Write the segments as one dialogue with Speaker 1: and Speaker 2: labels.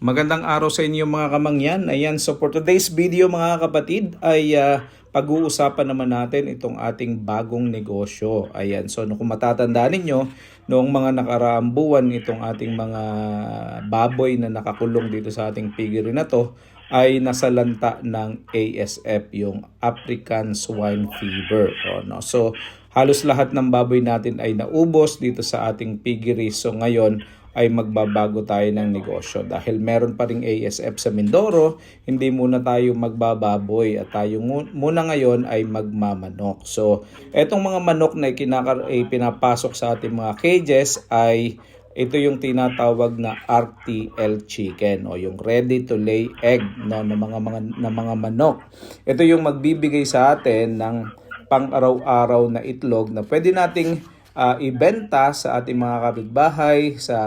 Speaker 1: Magandang araw sa inyo mga kamangyan. Ayan, so for today's video mga kapatid ay ah, pag-uusapan naman natin itong ating bagong negosyo. Ayan, so kung matatandaan ninyo, noong mga nakaraang buwan itong ating mga baboy na nakakulong dito sa ating piggery na to ay nasa lanta ng ASF, yung African Swine Fever. O, no? So halos lahat ng baboy natin ay naubos dito sa ating piggery. So ngayon, ay magbabago tayo ng negosyo dahil meron pa ring ASF sa Mindoro, hindi muna tayo magbababoy at tayo muna ngayon ay magmamanok. So, etong mga manok na kinaka- ay pinapasok sa ating mga cages ay ito yung tinatawag na RTL chicken o yung ready to lay egg no ng mga mga ng mga manok. Ito yung magbibigay sa atin ng pang-araw-araw na itlog na pwede nating ah, ibenta sa ating mga kapitbahay, sa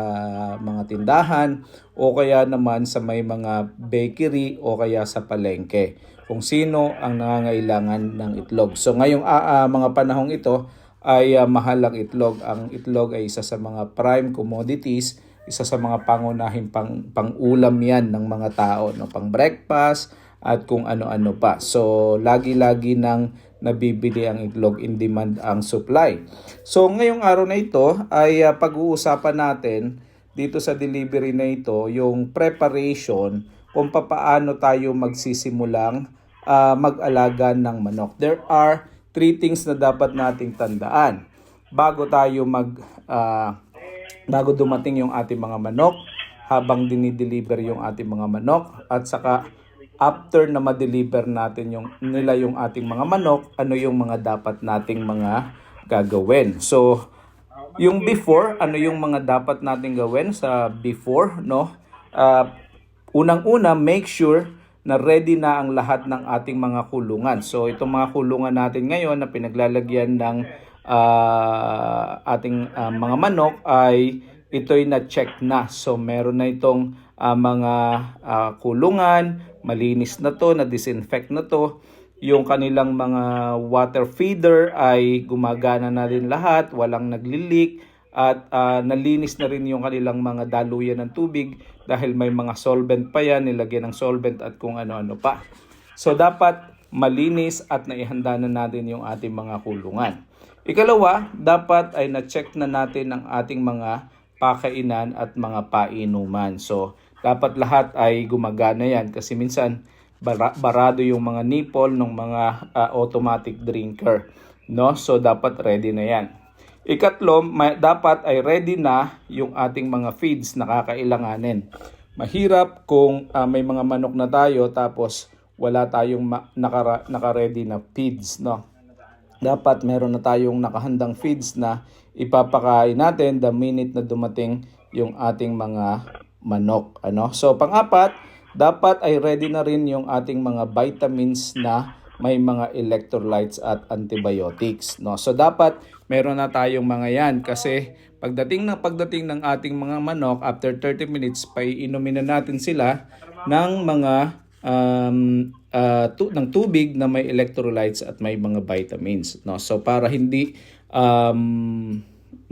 Speaker 1: mga tindahan, o kaya naman sa may mga bakery o kaya sa palengke. Kung sino ang nangangailangan ng itlog. So ngayong ah, ah, mga panahong ito ay ah, mahal ang itlog. Ang itlog ay isa sa mga prime commodities, isa sa mga pangunahing pang, pang-ulam yan ng mga tao, no? pang breakfast at kung ano-ano pa. So lagi-lagi nang nabibili ang itlog in demand ang supply. So ngayong araw na ito ay ah, pag-uusapan natin dito sa delivery na ito yung preparation kung papaano tayo magsisimulang ah, mag-alaga ng manok. There are three things na dapat nating tandaan bago tayo mag ah, bago dumating yung ating mga manok habang dinideliver yung ating mga manok at saka after na ma-deliver natin yung nila yung ating mga manok, ano yung mga dapat nating mga gagawin. So, yung before, ano yung mga dapat nating gawin sa before, no? Ah, unang-una, make sure na ready na ang lahat ng ating mga kulungan. So, itong mga kulungan natin ngayon na pinaglalagyan ng ah, ating ah, mga manok ay ito'y na-check na. So, meron na itong ah, mga ah, kulungan, malinis na to, na-disinfect na to. Yung kanilang mga water feeder ay gumagana na rin lahat, walang naglilik at ah, nalinis na rin yung kanilang mga daluyan ng tubig dahil may mga solvent pa yan, nilagyan ng solvent at kung ano-ano pa. So dapat malinis at naihanda na natin yung ating mga kulungan. Ikalawa, dapat ay na-check na natin ang ating mga pakainan at mga painuman. So, dapat lahat ay gumagana yan kasi minsan bara- barado yung mga nipple ng mga ah, automatic drinker. No? So, dapat ready na yan. Ikatlo, may, dapat ay ready na yung ating mga feeds na kakailanganin. Mahirap kung ah, may mga manok na tayo tapos wala tayong ma- nakara- naka-ready na feeds, no? dapat meron na tayong nakahandang feeds na ipapakain natin the minute na dumating yung ating mga manok. Ano? So, pang-apat, dapat ay ready na rin yung ating mga vitamins na may mga electrolytes at antibiotics. No? So, dapat meron na tayong mga yan kasi pagdating na pagdating ng ating mga manok, after 30 minutes, paiinumin na natin sila ng mga um, ah, tu- ng tubig na may electrolytes at may mga vitamins. No? So para hindi um,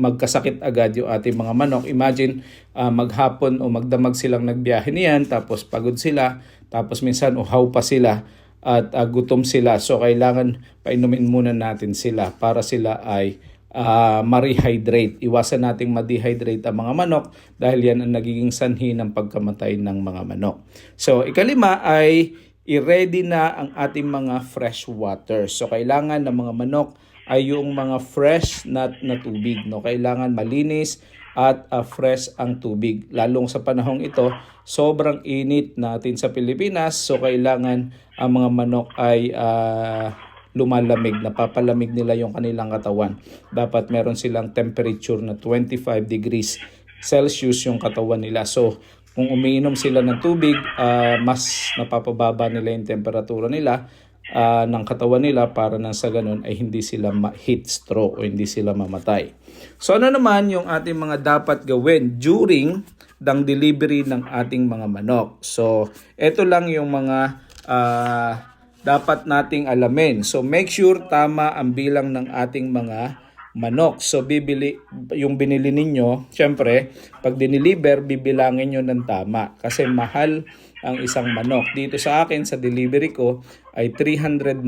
Speaker 1: magkasakit agad yung ating mga manok. Imagine ah, maghapon o magdamag silang nagbiyahe niyan tapos pagod sila tapos minsan uhaw pa sila at ah, gutom sila. So kailangan painumin muna natin sila para sila ay ah, ma-rehydrate. Iwasan nating ma-dehydrate ang mga manok dahil yan ang nagiging sanhi ng pagkamatay ng mga manok. So, ikalima ay i-ready na ang ating mga fresh water. So, kailangan ng mga manok ay yung mga fresh na, na tubig. No? Kailangan malinis at ah, fresh ang tubig. Lalong sa panahong ito, sobrang init natin sa Pilipinas. So, kailangan ang mga manok ay ah, lumalamig, napapalamig nila yung kanilang katawan. Dapat meron silang temperature na 25 degrees Celsius yung katawan nila. So, kung umiinom sila ng tubig, ah, mas napapababa nila yung temperatura nila ah, ng katawan nila para nang sa ganun ay hindi sila ma-heat stroke o hindi sila mamatay. So ano naman yung ating mga dapat gawin during the delivery ng ating mga manok. So ito lang yung mga ah, dapat nating alamin. So make sure tama ang bilang ng ating mga manok. So bibili yung binili ninyo, syempre, pag diniliver, bibilangin nyo ng tama kasi mahal ang isang manok. Dito sa akin sa delivery ko ay 390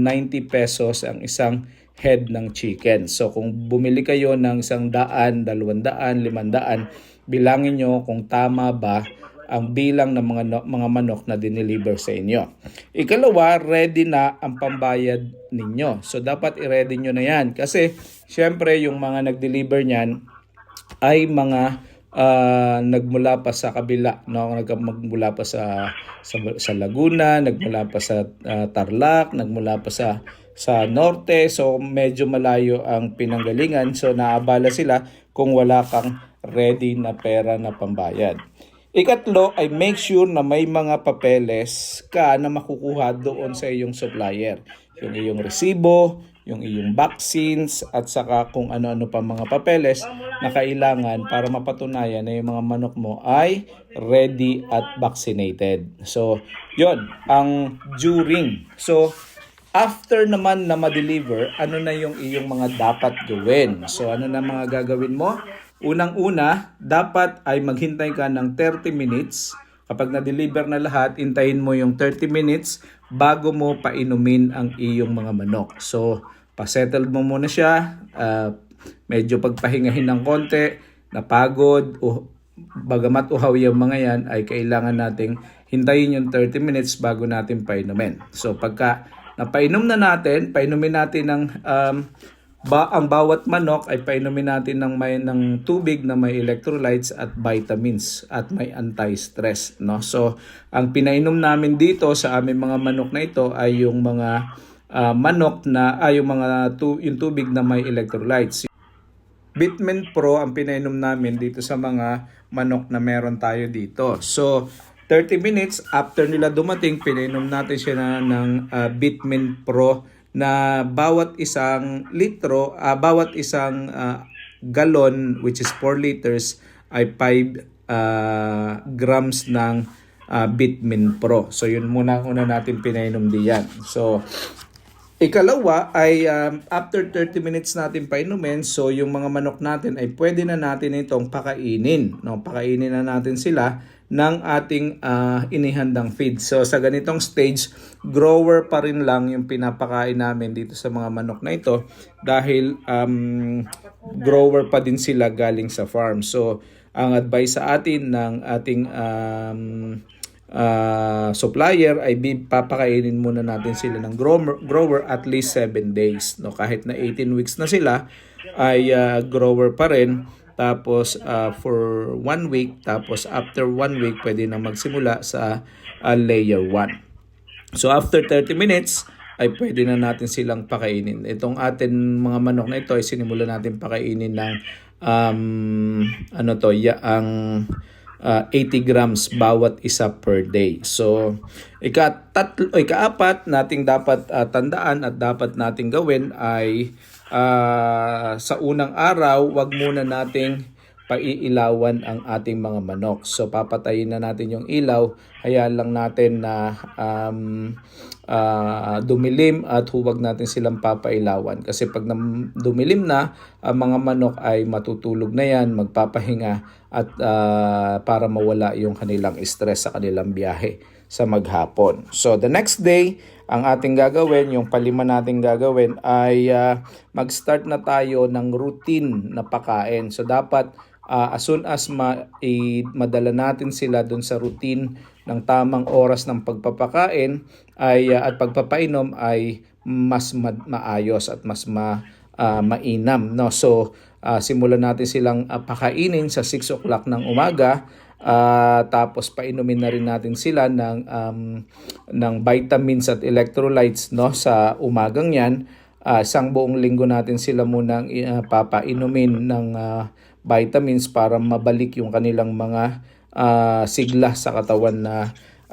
Speaker 1: pesos ang isang head ng chicken. So kung bumili kayo ng isang daan, dalawang daan, limang daan, bilangin nyo kung tama ba ang bilang ng mga mga manok na dineliver sa inyo. Ikalawa, ready na ang pambayad ninyo. So dapat i-ready nyo na yan kasi syempre yung mga nag-deliver niyan ay mga ah, nagmula pa sa kabila, no? Nag- magmula pa sa sa, sa Laguna, nagmula pa sa ah, Tarlac, nagmula pa sa sa norte, so medyo malayo ang pinanggalingan. So naabala sila kung wala kang ready na pera na pambayad. Ikatlo ay make sure na may mga papeles ka na makukuha doon sa iyong supplier. Yung iyong resibo, yung iyong vaccines, at saka kung ano-ano pa mga papeles na kailangan para mapatunayan na yung mga manok mo ay ready at vaccinated. So, yon ang during. So, after naman na ma-deliver, ano na yung iyong mga dapat gawin? So, ano na mga gagawin mo? Unang-una, dapat ay maghintay ka ng 30 minutes. Kapag na-deliver na lahat, hintayin mo yung 30 minutes bago mo painumin ang iyong mga manok. So, pasettle mo muna siya, ah, medyo pagpahingahin ng konti, napagod, o bagamat uhaw yung mga yan, ay kailangan nating hintayin yung 30 minutes bago natin painumin. So, pagka napainom na natin, painumin natin ng um, ba ang bawat manok ay painumin natin ng may ng tubig na may electrolytes at vitamins at may anti-stress no so ang pinainom namin dito sa aming mga manok na ito ay yung mga ah, manok na ay yung mga tu- yung tubig na may electrolytes Bitmin Pro ang pinainom namin dito sa mga manok na meron tayo dito. So, 30 minutes after nila dumating, pinainom natin siya na, ng ah, Bitmin Pro na bawat isang litro, ah, bawat isang ah, galon, which is 4 liters, ay 5 ah, grams ng ah, Bitmin Pro. So, yun muna una natin pinainom diyan. So, Ikalawa ay um, after 30 minutes natin painumin, so yung mga manok natin ay pwede na natin itong pakainin. No? Pakainin na natin sila ng ating ah, inihandang feed. So sa ganitong stage, grower pa rin lang yung pinapakain namin dito sa mga manok na ito dahil um, grower pa din sila galing sa farm. So ang advice sa atin ng ating um, ah, supplier ay papakainin muna natin sila ng grower, grower at least 7 days. No? Kahit na 18 weeks na sila, ay ah, grower pa rin. Tapos ah, for 1 week, tapos after 1 week, pwede na magsimula sa ah, layer 1. So after 30 minutes, ay pwede na natin silang pakainin. Itong atin mga manok na ito ay sinimula natin pakainin ng um, ano to, ya, ang ah, 80 grams bawat isa per day. So, ikatatlo, ikaapat nating dapat ah, tandaan at dapat nating gawin ay ah, sa unang araw, wag muna nating paiilawan ang ating mga manok. So papatayin na natin yung ilaw, hayaan lang natin na um, ah, dumilim at huwag natin silang papailawan. Kasi pag dumilim na, ang mga manok ay matutulog na yan, magpapahinga at ah, para mawala yung kanilang stress sa kanilang biyahe sa maghapon. So the next day, ang ating gagawin, yung palima nating gagawin ay ah, mag-start na tayo ng routine na pakain. So dapat ah, as soon as ma- i- madala natin sila dun sa routine ng tamang oras ng pagpapakain ay ah, at pagpapainom ay mas ma- maayos at mas ma ah, mainam no so ah, simulan natin silang ah, pakainin sa 6 o'clock ng umaga Ah, tapos painumin na rin natin sila ng um, ng vitamins at electrolytes no sa umagang 'yan. Ah, isang buong linggo natin sila munang uh, papainumin ng ah, vitamins para mabalik yung kanilang mga ah, sigla sa katawan na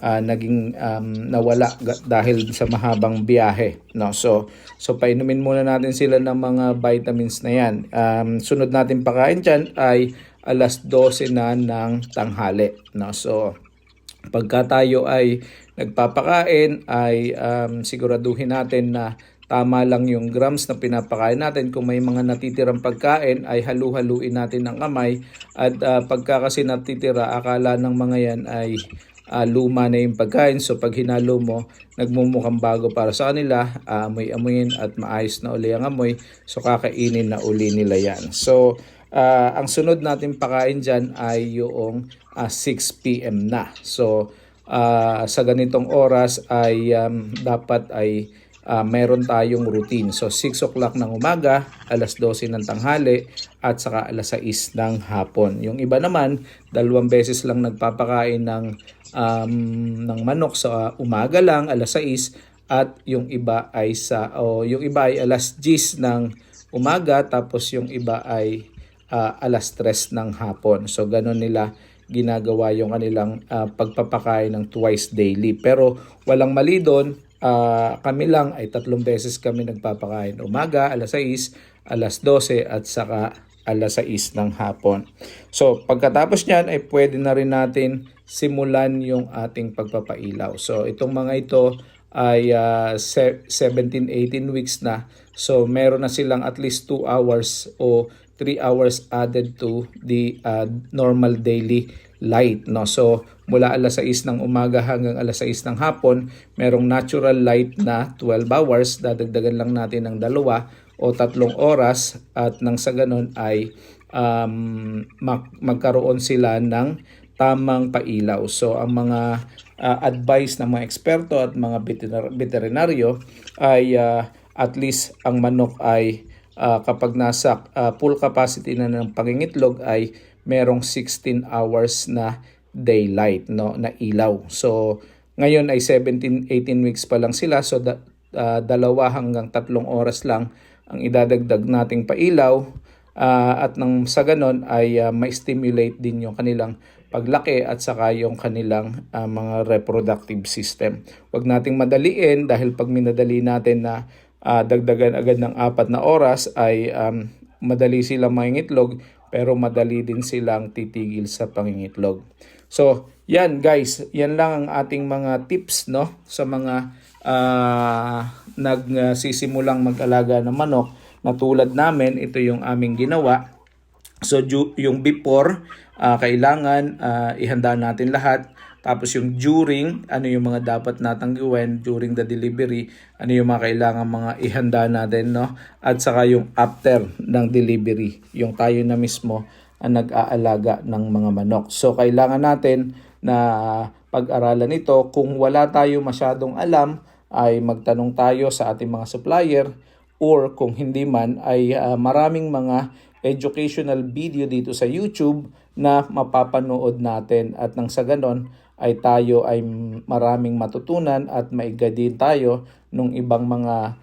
Speaker 1: ah, naging um, nawala dahil sa mahabang biyahe no so so painumin muna natin sila ng mga vitamins na yan um, sunod natin pakain dyan ay alas 12 na ng tanghali no so pagka tayo ay nagpapakain ay um, siguraduhin natin na tama lang yung grams na pinapakain natin. Kung may mga natitirang pagkain ay halu-haluin natin ng kamay at ah, pagka kasi natitira akala ng mga yan ay ah, luma na yung pagkain. So pag hinalo mo, nagmumukhang bago para sa kanila, amoy-amoyin at maayos na uli ang amoy. So kakainin na uli nila yan. So ah, ang sunod natin pakain dyan ay yung ah, 6 p.m. na. So ah, sa ganitong oras ay um, dapat ay ah, meron tayong routine. So 6 o'clock ng umaga, alas 12 ng tanghali, at saka alas 6 ng hapon. Yung iba naman, dalawang beses lang nagpapakain ng, um, ng manok sa umaga lang, alas 6, at yung iba ay sa, o yung iba ay alas 10 ng umaga, tapos yung iba ay ah, alas 3 ng hapon. So ganun nila ginagawa yung kanilang ah, pagpapakain ng twice daily. Pero walang mali doon, ah, kami lang ay tatlong beses kami nagpapakain. Umaga, alas 6, alas 12 at saka alas 6 ng hapon. So pagkatapos niyan ay pwede na rin natin simulan yung ating pagpapailaw. So itong mga ito ay se- 17-18 weeks na. So meron na silang at least 2 hours o 3 hours added to the uh, normal daily light no? So mula alas 6 ng umaga hanggang alas 6 ng hapon merong natural light na 12 hours. Dadagdagan lang natin ng dalawa o tatlong oras at nang sa ganun ay um, mag- magkaroon sila ng tamang pailaw. So ang mga uh, advice ng mga eksperto at mga veterinar- veterinaryo ay uh, at least ang manok ay ah, kapag nasa ah, full capacity na ng pangingitlog ay merong 16 hours na daylight no na ilaw. So ngayon ay 17 18 weeks pa lang sila so da, ah, dalawa hanggang tatlong oras lang ang idadagdag nating pailaw Ah, at nang sa ganon ay ah, ma-stimulate din yung kanilang paglaki at saka yung kanilang ah, mga reproductive system. Huwag nating madaliin dahil pag minadali natin na ah, dagdagan agad ng apat na oras ay um, madali silang mangingitlog pero madali din silang titigil sa pangingitlog. So, yan guys, yan lang ang ating mga tips no sa mga ah, nagsisimulang mag-alaga ng manok na tulad namin, ito yung aming ginawa. So yung before, ah, kailangan ah, ihanda natin lahat. Tapos yung during, ano yung mga dapat natang gawin during the delivery, ano yung mga kailangan mga ihanda natin, no? At saka yung after ng delivery, yung tayo na mismo ang nag-aalaga ng mga manok. So kailangan natin na pag-aralan ito. Kung wala tayo masyadong alam, ay magtanong tayo sa ating mga supplier or kung hindi man ay ah, maraming mga educational video dito sa YouTube na mapapanood natin at nang sa ganon ay tayo ay maraming matutunan at maiga din tayo nung ibang mga,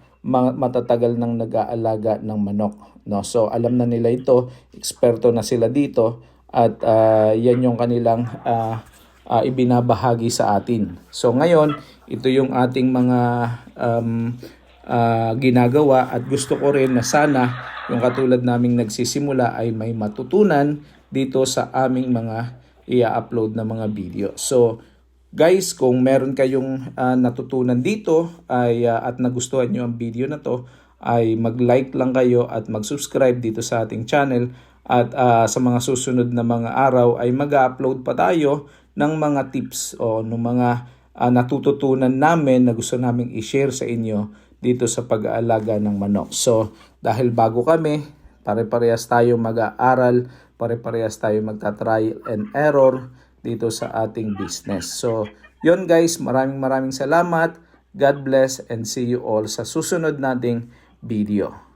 Speaker 1: matatagal nang nag-aalaga ng manok no? So alam na nila ito eksperto na sila dito at ah, yan yung kanilang ah, ah, ibinabahagi sa atin. So ngayon ito yung ating mga um, ah, ginagawa at gusto ko rin na sana yung katulad naming nagsisimula ay may matutunan dito sa aming mga i-upload na mga video. So guys, kung meron kayong ah, natutunan dito ay ah, at nagustuhan nyo ang video na to ay mag-like lang kayo at mag-subscribe dito sa ating channel at ah, sa mga susunod na mga araw ay mag-upload pa tayo ng mga tips o ng mga ah, natututunan namin na gusto naming i-share sa inyo dito sa pag-aalaga ng manok. So, dahil bago kami, pare-parehas tayo mag-aaral, pare-parehas tayo magta-trial and error dito sa ating business. So, yon guys, maraming maraming salamat. God bless and see you all sa susunod nating video.